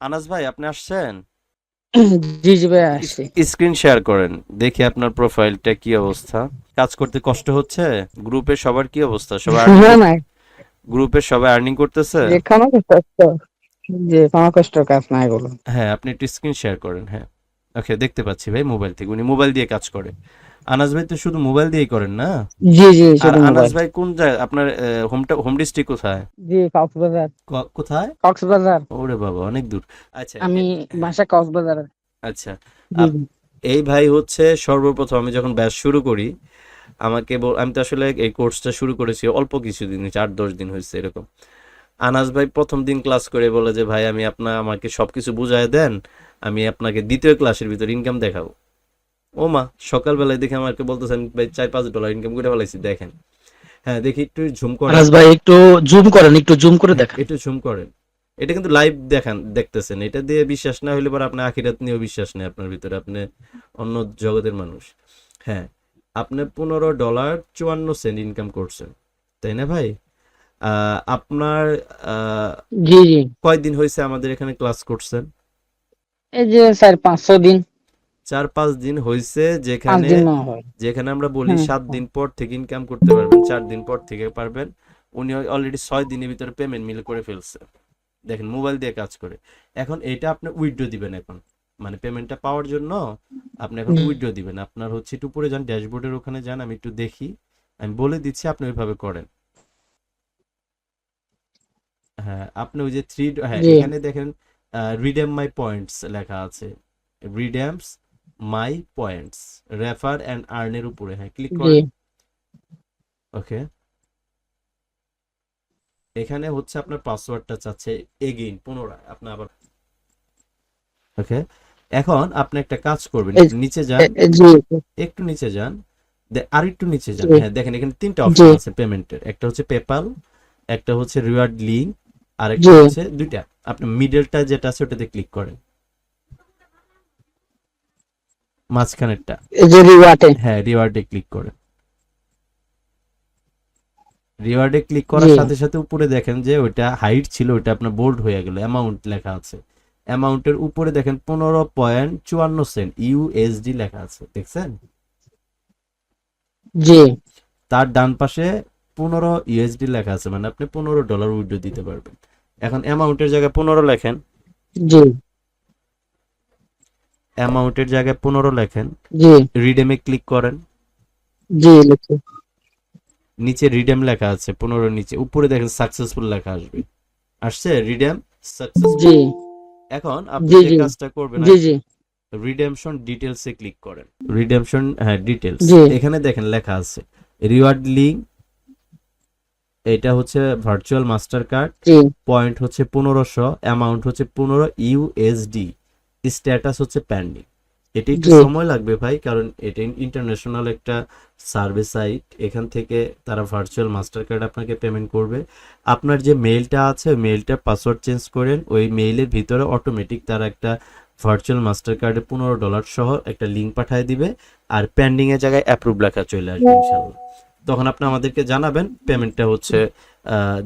আনাস ভাই আপনি আসছেন? জি জি ভাই আসছি। স্ক্রিন শেয়ার করেন দেখি আপনার প্রোফাইলটা কি অবস্থা। কাজ করতে কষ্ট হচ্ছে? গ্রুপে সবার কি অবস্থা? সবাই না না গ্রুপে সবাই আর্নিং করতেছে? কোনো কষ্ট। যে কোনো কষ্ট কাজ নাই বলো হ্যাঁ আপনি একটু স্ক্রিন শেয়ার করেন হ্যাঁ। ওকে দেখতে পাচ্ছি ভাই মোবাইল থেকে উনি মোবাইল দিয়ে কাজ করে। আনাস ভাই তো শুধু মোবাইল দিয়েই করেন না? জি জি আর আনাস ভাই কোন জায়গায় আপনার হোমটা হোম ডিস্ট্রিক্ট কোথায়? জি কক্সবাজার। কোথায়? কক্সবাজার। ওরে বাবা অনেক দূর। আচ্ছা আমি বাসা কক্সবাজার। আচ্ছা। এই ভাই হচ্ছে সর্বপ্রথম আমি যখন ব্যাস শুরু করি আমাকে আমি তো আসলে এই কোর্সটা শুরু করেছি অল্প কিছুদিন আট দশ দিন হয়েছে এরকম। আনাস ভাই প্রথম দিন ক্লাস করে বলে যে ভাই আমি আপনার আমাকে সবকিছু বুঝায় দেন আমি আপনাকে দ্বিতীয় ক্লাসের ভিতর ইনকাম দেখাবো। ও মা সকালবেলায় দেখে আমাকে বলতেছেন ভাই চার পাঁচ ডলার ইনকাম করে ফেলাইছি দেখেন। হ্যাঁ দেখি একটু ঝুম করেন। আনাস ভাই একটু জুম করেন একটু জুম করে দেখেন। একটু ঝুম করেন। এটা কিন্তু লাইভ দেখান দেখতেছেন। এটা দিয়ে বিশ্বাস না হলে পরে আপনার আখিরাত নিয়েও বিশ্বাস নেই আপনার ভিতরে। আপনি অন্য জগতের মানুষ। হ্যাঁ আপনি পনেরো ডলার চুয়ান্ন সেন্ট ইনকাম করছেন তাই না ভাই? আহ, আপনার আহ, জি জি। কয়দিন হয়েছে আমাদের এখানে ক্লাস করছেন? এই যে স্যার পাঁচশো দিন। চার পাঁচ দিন হয়েছে যেখানে যেখানে আমরা বলি সাত দিন পর থেকে ইনকাম করতে পারবেন চার দিন পর থেকে পারবেন। উনি অলরেডি ছয় দিনের ভিতরে পেমেন্ট মিল করে ফেলছে। দেখেন মোবাইল দিয়ে কাজ করে। এখন এটা আপনি উইথড্র দিবেন এখন। মানে পেমেন্টটা পাওয়ার জন্য আপনি এখন। উইথড্র দিবেন। আপনার হচ্ছে একটু উপরে যান ড্যাশবোর্ডের ওখানে যান আমি একটু দেখি। আমি বলে দিচ্ছি আপনি ওইভাবে করেন। হ্যাঁ আপনি ওই যে থ্রি হ্যাঁ এখানে দেখেন রিডেম মাই পয়েন্টস লেখা আছে। Redeems my points refer and আর্নের উপরে হ্যাঁ ক্লিক করেন। ওকে এখানে হচ্ছে আপনার পাসওয়ার্ডটা চাচ্ছে এগেইন পুনরায় আপনি আবার ওকে এখন আপনি একটা কাজ করবেন একটু নিচে যান। একটু নিচে যান। আর একটু নিচে যান। হ্যাঁ দেখেন এখানে তিনটা অপশন আছে পেমেন্টের একটা হচ্ছে পেপাল একটা হচ্ছে রিওয়ার্ড লিঙ্ক আর একটা হচ্ছে দুইটা। আপনি মিডলটা যেটা আছে ওটাতে ক্লিক করেন। মাঝখানেরটা। এই যে রিওয়ার্ডে হ্যাঁ রিওয়ার্ডে ক্লিক করেন রিওয়ার্ডে ক্লিক করার সাথে সাথে উপরে দেখেন যে ওইটা হাইট ছিল ওইটা আপনার বোল্ড হয়ে গেল অ্যামাউন্ট লেখা আছে। অ্যামাউন্টের উপরে দেখেন পনেরো পয়েন্ট চুয়ান্ন সেন্ট ইউএসডি লেখা আছে দেখছেন? জি। তার ডান পাশে পনেরো ইউএসডি লেখা আছে মানে আপনি পনেরো ডলার উইড্রো দিতে পারবেন। এখন অ্যামাউন্টের জায়গায় পনেরো লেখেন। জি। অ্যামাউন্টের জায়গায় পনেরো লেখেন। জি। রিডেমে ক্লিক করেন। জি লিখি। নিচে রিডেম লেখা আছে পনেরো নিচে। উপরে দেখেন সাকসেসফুল লেখা আসবে। আসছে রিডেম সাকসেসফুল জি। এখন আপনি যে কাজটা করবেন জি জি। রিডেমশন ডিটেলস এ ক্লিক করেন। রিডেমশন হ্যাঁ ডিটেলস এখানে দেখেন লেখা আছে রিওয়ার্ড লিঙ্ক এটা হচ্ছে ভার্চুয়াল মাস্টার কার্ড পয়েন্ট হচ্ছে পনেরোশো অ্যামাউন্ট হচ্ছে পনেরো ইউএসডি স্ট্যাটাস হচ্ছে প্যান্ডিং এটা একটু সময় লাগবে ভাই কারণ এটা ইন্টারন্যাশনাল একটা সার্ভিস সাইট এখান থেকে তারা ভার্চুয়াল মাস্টার কার্ড আপনাকে পেমেন্ট করবে। আপনার যে মেইলটা আছে ওই মেইলটার পাসওয়ার্ড চেঞ্জ করেন। ওই মেইলের ভিতরে অটোমেটিক তারা একটা ভার্চুয়াল মাস্টার কার্ডে পনেরো ডলার সহ একটা লিঙ্ক পাঠিয়ে দিবে। আর পেন্ডিং এর জায়গায় অ্যাপ্রুভ লেখা চলে আসবে ইনশাল্লাহ। তখন আপনি আমাদেরকে জানাবেন। পেমেন্টটা হচ্ছে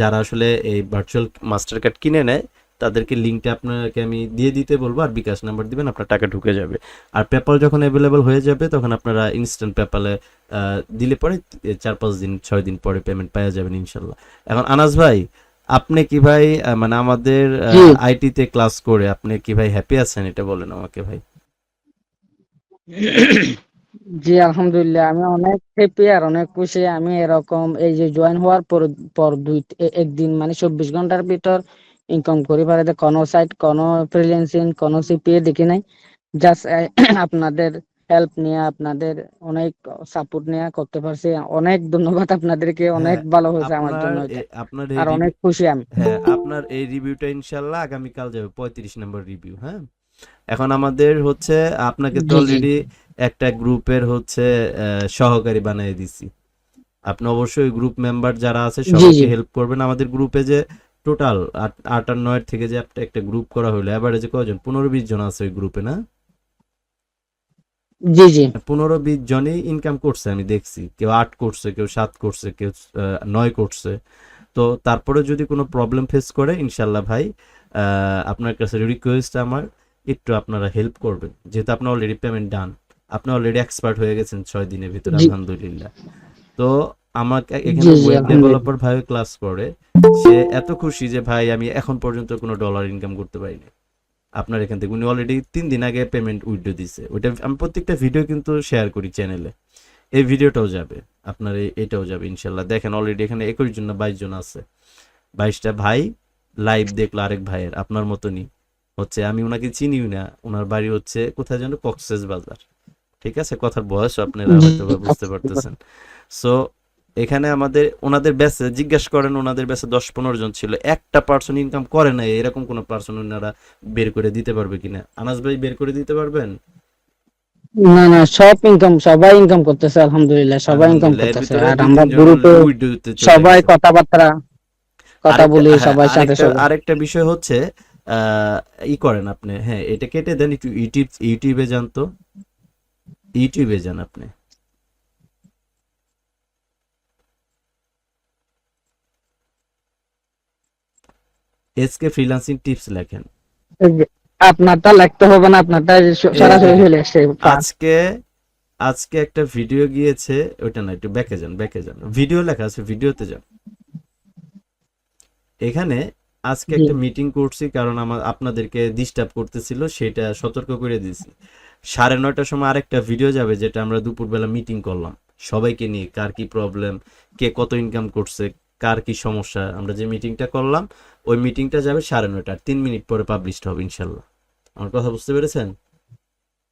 যারা আসলে এই ভার্চুয়াল মাস্টার কার্ড কিনে নেয় তাদেরকে লিঙ্কটা আপনাকে আমি দিয়ে দিতে বলব আর বিকাশ নাম্বার দিবেন আপনার টাকা ঢুকে যাবে। আর পেপাল যখন অ্যাভেলেবল হয়ে যাবে তখন আপনারা ইনস্ট্যান্ট পেপালে দিলে পরে চার পাঁচ দিন ছয় দিন পরে পেমেন্ট পাওয়া যাবেন ইনশাল্লাহ। এখন আনাস ভাই আপনি কি ভাই মানে আমাদের জি। আইটিতে ক্লাস করে আপনি কি ভাই হ্যাপি আছেন? এটা বলেন আমাকে ভাই। জি আলহামদুলিল্লাহ আমি অনেক হ্যাপি আর অনেক খুশি। আমি এরকম এই যে জয়েন হওয়ার পর পর দুই একদিন মানে চব্বিশ ঘণ্টার ভিতর ইনকাম করি পারে কোনো সাইট কোনো ফ্রিল্যান্সিং কোনো সিপিএ দেখি নাই। জাস্ট আপনাদের হেল্প নিয়ে আপনাদের অনেক সাপোর্ট নিয়ে করতে পারছি। অনেক ধন্যবাদ আপনাদেরকে অনেক ভালো হয়েছে আমার জন্য আপনার আর অনেক খুশি আমি। হ্যাঁ আপনার এই রিভিউটা ইনশাল্লাহ আগামীকাল যাবে পঁয়ত্রিশ নম্বর রিভিউ হ্যাঁ। এখন আমাদের হচ্ছে আপনাকে তো। অলরেডি একটা গ্রুপের হচ্ছে সহকারী বানিয়ে দিছি। আপনি অবশ্যই গ্রুপ মেম্বার যারা আছে সবাইকে হেল্প করবেন আমাদের গ্রুপে যে টোটাল আট আর নয়ের থেকে যে একটা একটা গ্রুপ করা হলো এবারে কয়জন? পনেরো বিশ জন আছে ওই গ্রুপে না? জি জি। পনেরো বিশ জনই ইনকাম করছে আমি দেখছি। কেউ আট করছে কেউ সাত করছে কেউ নয় করছে। তো তারপরে যদি কোনো প্রবলেম ফেস করে ইনশাল্লাহ ভাই আপনার কাছে রিকোয়েস্ট আমার একটু আপনারা হেল্প করবেন। যেহেতু আপনার অলরেডি পেমেন্ট ডান আপনি অলরেডি এক্সপার্ট হয়ে গেছেন ছয় দিনের ভিতরে। আলহামদুলিল্লাহ। তো আমাকে এখানে ওয়েব ডেভেলপার ভাই ক্লাস করে। সে এত খুশি যে, ভাই, আমি এখন পর্যন্ত কোনো ডলার ইনকাম করতে পারিনি। আপনার এখান থেকে উনি অলরেডি তিন দিন আগে পেমেন্ট উইথড্র দিছে। ওইটা আমি প্রত্যেকটা ভিডিও কিন্তু শেয়ার করি চ্যানেলে এই ভিডিওটাও যাবে। আপনার এটাও যাবে, ইনশাল্লাহ। দেখেন অলরেডি এখানে একুশ জন না বাইশ জন আছে। বাইশটা ভাই লাইভ দেখল আরেক ভাইয়ের, আপনার মতনই। হচ্ছে আমি ওনাকে চিনিও না। ওনার বাড়ি হচ্ছে কোথায় যেন কক্সেস বাজার। ঠিক আছে? কথার বয়স আপনারা হয়তো বুঝতে পারতেছেন। সো এখানে আমাদের ওনাদের ব্যাচে জিজ্ঞাসা করেন ওনাদের ব্যাচে দশ পনেরো জন ছিল। একটা পার্সন ইনকাম করে না এরকম কোনো পার্সন ওনারা বের করে দিতে পারবে কিনা? আনাস ভাই বের করে দিতে পারবেন? না না সব ইনকাম সবাই ইনকাম করতেছে আলহামদুলিল্লাহ সবাই ইনকাম করতেছে। আর আমরা গ্রুপে সবাই কথাবার্তা কথা বলি হ্যাঁ, সবার সাথে আরেকটা- বিষয় হচ্ছে আহ, ই করেন আপনি হ্যাঁ এটা কেটে দেন একটু ইউটিউব ইউটিউবে যান তো। ইউটিউবে যান আপনি। এসকে ফ্রিল্যান্সিং টিপস লেখেন। আপনারটা লিখতে হবে না আপনারটা সরাসরি চলে আসছে আজকে আজকে একটা ভিডিও গিয়েছে ওইটা না একটু ব্যাকে যান ব্যাকে যান। ভিডিও লেখা আছে ভিডিওতে যান। এখানে আজকে একটা মিটিং করছি কারণ আমার আপনাদেরকে ডিস্টার্ব করতেছিল সেটা সতর্ক করে দিয়েছি। সাড়ে নয়টার সময় আরেকটা ভিডিও যাবে যেটা আমরা দুপুরবেলা মিটিং করলাম। সবাইকে নিয়ে কার কি প্রবলেম কে কত ইনকাম করছে কার কি সমস্যা? আমরা যে মিটিংটা করলাম ওই মিটিংটা যাবে সাড়ে নয়টা তিন মিনিট পরে পাবলিশড হবে ইনশাল্লাহ। আমার কথা বুঝতে পেরেছেন?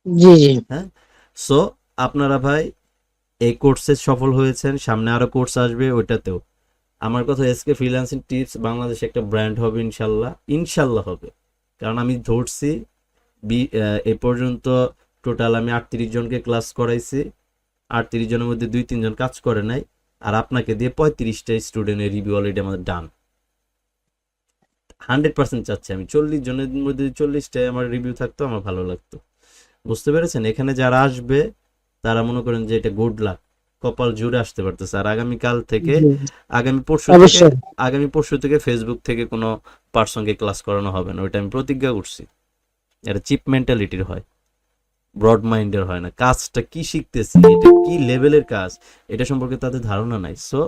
জি জি। সো আপনারা ভাই এই কোর্সে সফল হয়েছেন সামনে আরও কোর্স আসবে ওইটাতেও। আমার কথা এসকে ফ্রিল্যান্সিং টিপস বাংলাদেশে একটা ব্র্যান্ড হবে ইনশাল্লাহ। ইনশাল্লাহ হবে। কারণ আমি ধরছি বি এ পর্যন্ত টোটাল আমি আটত্রিশ জনকে ক্লাস করাইছি। আটত্রিশ জনের মধ্যে দুই তিনজন কাজ করে নাই। আর আপনাকে দিয়ে পঁয়ত্রিশটা স্টুডেন্টের রিভিউ অলরেডি আমাদের ডান হান্ড্রেড পার্সেন্ট চাচ্ছি আমি। চল্লিশ জনের মধ্যে চল্লিশটায় আমার রিভিউ থাকতো আমার ভালো লাগতো। বুঝতে পেরেছেন? এখানে যারা আসবে তারা মনে করেন যে এটা গুড লাক কপাল জুড়ে আসতে পারতেছে। আর আগামী কাল থেকে আগামী পরশু থেকে আগামী পরশু থেকে ফেসবুক থেকে কোনো পার্সনকে ক্লাস করানো হবে না। ওইটা আমি প্রতিজ্ঞা করছি। এটা চিপ মেন্টালিটির হয়। ব্রড মাইন্ডের হয় না। কাজটা কি শিখতেছি, এটা কি লেভেলের কাজ, এটা সম্পর্কে তাদের ধারণা নাই। সো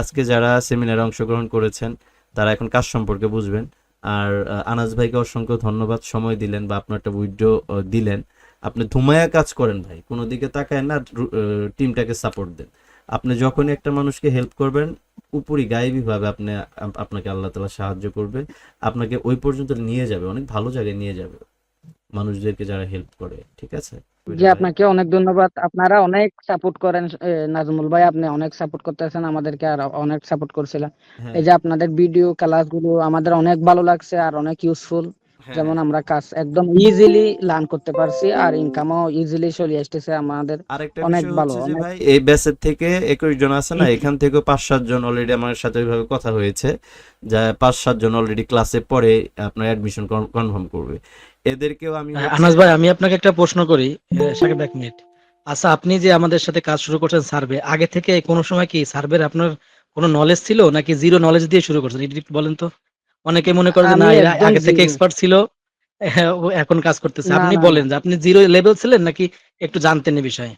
আজকে যারা সেমিনারে অংশগ্রহণ করেছেন, তারা এখন কাজ সম্পর্কে বুঝবেন। আর আনাস ভাইকে অসংখ্য ধন্যবাদ সময় দিলেন বা আপনার একটা উইড্রো দিলেন। আপনি ধুমায়া কাজ করেন ভাই, কোনো দিকে তাকায় না টিমটাকে সাপোর্ট দেন। আপনি যখনই একটা মানুষকে হেল্প করবেন উপরই গায়েবীভাবে আপনি আপনাকে আল্লাহ তালা সাহায্য করবে। আপনাকে ওই পর্যন্ত নিয়ে যাবে, অনেক ভালো জায়গায় নিয়ে যাবে। মানুষদেরকে যারা হেল্প করে ঠিক আছে? জি আপনাকে অনেক ধন্যবাদ। আপনারা অনেক সাপোর্ট করেন নাজমুল ভাই আপনি অনেক সাপোর্ট করতেছেন আমাদেরকে আর অনেক সাপোর্ট করছিলেন। হ্যাঁ, এই যে আপনাদের ভিডিও ক্লাসগুলো আমাদের অনেক ভালো লাগছে আর অনেক ইউজফুল হ্যাঁ। যেমন আমরা কাজ একদম ইজিলি লার্ন করতে পারছি আর ইনকামও ইজিলি চলে আসতেছে আমাদের। অনেক ভালো, ভাই এই ব্যাচের থেকে একুশ জন আছে না এখান থেকে পাঁচ সাত জন অলরেডি আমার সাথে ওইভাবে কথা হয়েছে যা পাঁচ সাত জন অলরেডি ক্লাসে পরে আপনার অ্যাডমিশন কনফার্ম করবে। এদেরকেও আমি আনাস ভাই আমি আপনাকে একটা প্রশ্ন করি সাকিব এক মিনিট। আচ্ছা আপনি যে আমাদের সাথে কাজ শুরু করছেন সার্ভে আগে থেকে কোনো সময় কি সার্ভের আপনার কোনো নলেজ ছিল নাকি জিরো নলেজ দিয়ে শুরু করছেন? এটা একটু বলেন তো। অনেকে মনে করে যে না এরা আগে থেকে এক্সপার্ট ছিল হ্যাঁ, ও এখন কাজ করতেছে। আপনি বলেন যে আপনি জিরো লেভেল ছিলেন নাকি একটু জানতেন এই বিষয়ে?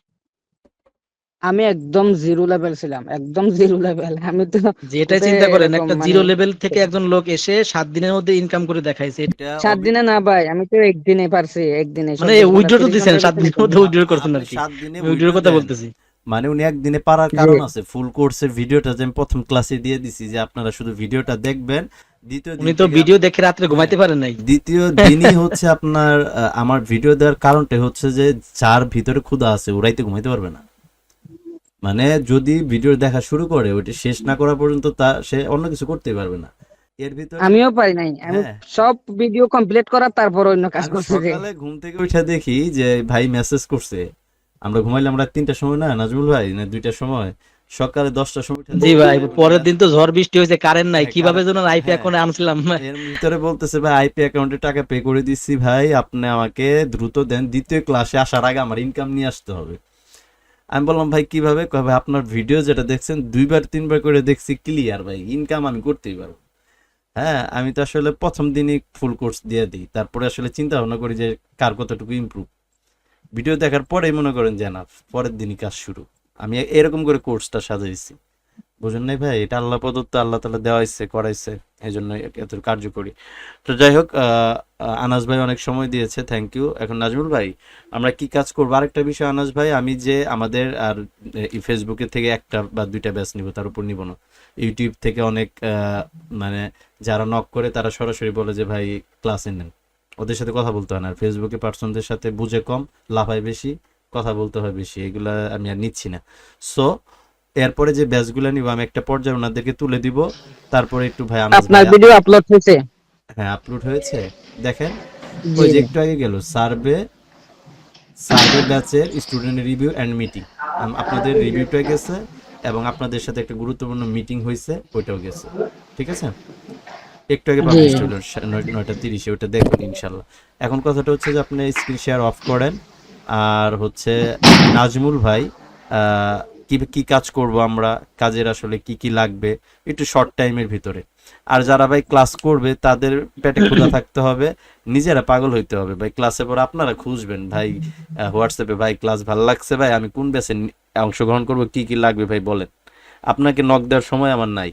আমি একদম জিরো লেভেল ছিলাম একদম জিরো লেভেল আমি তো যে এটাই ওতে চিন্তা করেন একটা মানে- জিরো লেভেল থেকে একজন লোক এসে সাত দিনের মধ্যে ইনকাম করে দেখাইছে এটা সাত দিনে না ভাই আমি তো একদিনে পারছি একদিনে মানে ঘণ্টা, উইড্রো তো 30 দিচ্ছেন ঘণ্টার সাত দিনের মধ্যে উইড্রো করছেন আর কি। সাত দিনে উইড্রোর কথা বলতেছি। মানে উনি একদিনে পারার কারণ আছে ফুল কোর্সের ভিডিওটা যে আমি প্রথম ক্লাসে দিয়ে দিছি যে আপনারা শুধু ভিডিওটা দেখবেন দ্বিতীয় দিন উনি তো ভিডিও দেখে রাত্রে ঘুমাইতে পারেন নাই। দ্বিতীয় দিনই হচ্ছে আপনার আমার ভিডিও দেওয়ার কারণটা হচ্ছে যে যার ভিতরে ক্ষুধা আছে ওরাই তো ঘুমাইতে পারবে না। মানে যদি ভিডিও দেখা শুরু করে ওইটা শেষ না করা পর্যন্ত তা সে অন্য কিছু করতে পারবে না। এর ভিতরে আমিও পারি নাই। আমি হ্যাঁ। সব ভিডিও কমপ্লিট করার তারপর অন্য কাজ যাই সকালে ঘুম থেকে উঠে দেখি যে ভাই মেসেজ করছে। আমরা ঘুমাইলাম রাত তিনটার সময় না নাজমুল ভাই? না দুইটার সময়? সকালে দশটার সময় জি ভাই পরের দিন তো ঝড় বৃষ্টি হয়েছে কারেন্ট নাই হ্যাঁ, কীভাবে যেন আইপি। এখন আনছিলাম। এর ভিতরে বলতেছে ভাই আইপি অ্যাকাউন্টে টাকা পে করে দিচ্ছি ভাই আপনি আমাকে দ্রুত দেন দ্বিতীয় ক্লাসে আসার আগে আমার ইনকাম নিয়ে আসতে হবে। আমি বললাম, ভাই, কীভাবে? কবে আপনার ভিডিও যেটা দেখছেন, দুইবার, তিনবার করে দেখছি ক্লিয়ার ভাই ইনকাম আমি করতেই পারব। হ্যাঁ আমি তো আসলে প্রথম দিনই ফুল কোর্স দিয়ে দিই। তারপরে আসলে চিন্তা ভাবনা করি যে কার কতটুকু ইম্প্রুভ ভিডিও দেখার পরেই মনে করেন যে, না, পরের দিনই কাজ শুরু। আমি এরকম করে কোর্সটা সাজাইছি। বুঝেন নাই ভাই? এটা আল্লাহ প্রদত্ত, আল্লাহ তালা দেওয়া হয়েছে করাইছে এই জন্য এত কার্যকরী। তো যাই হোক আনাস ভাই অনেক সময় দিয়েছে থ্যাংক ইউ এখন নাজমুল ভাই, আমরা কি কাজ করব? আরেকটা বিষয়, আনাস ভাই, আমি যে আমাদের, আর ফেসবুকে থেকে একটা বা দুইটা ব্যাচ নিব, তার উপর নিব না। ইউটিউব থেকে অনেক মানে যারা নক করে, তারা সরাসরি বলে যে, ভাই ক্লাসে নেন। ওদের সাথে কথা বলতে হয় না। আর ফেসবুকে পার্সনদের সাথে বুঝে কম, লাফায় বেশি, কথা বলতে হয় বেশি। এগুলা আমি আর নিচ্ছি না। সো এরপরে যে ব্যাচগুলো নিব আমি একটা পর্যায়ে ওনাদেরকে তুলে দিব। তারপরে একটু ভাই আপনার ভিডিও আপলোড হয়েছে? হ্যাঁ আপলোড হয়েছে। দেখেন ওই যে একটু আগে গেল সার্ভে সার্ভে ব্যাচের স্টুডেন্ট রিভিউ অ্যান্ড মিটিং আপনাদের রিভিউটা গেছে এবং আপনাদের সাথে একটা গুরুত্বপূর্ণ মিটিং হয়েছে ওইটাও গেছে। ঠিক আছে? একটু আগে। পাবলিশ হলো নয়- নয়টা তিরিশে ওটা দেখবেন ইনশাল্লাহ। এখন কথাটা হচ্ছে যে আপনি স্ক্রিন শেয়ার অফ করেন। আর হচ্ছে নাজমুল ভাই আহ, কি কি কাজ করব আমরা? কাজের আসলে কি কি লাগবে? একটু শর্ট টাইমের ভিতরে। আর যারা ভাই ক্লাস করবে, তাদের পেটে খোলা থাকতে হবে, নিজেরা পাগল হইতে হবে। ভাই ক্লাসে পর আপনারা খুঁজবেন, ভাই হোয়াটসঅ্যাপে ভাই ক্লাস ভালো লাগছে ভাই, আমি কোন ব্যাচে অংশগ্রহণ করব, কি কি লাগবে ভাই বলেন। আপনাকে নক দেওয়ার সময় আমার নাই।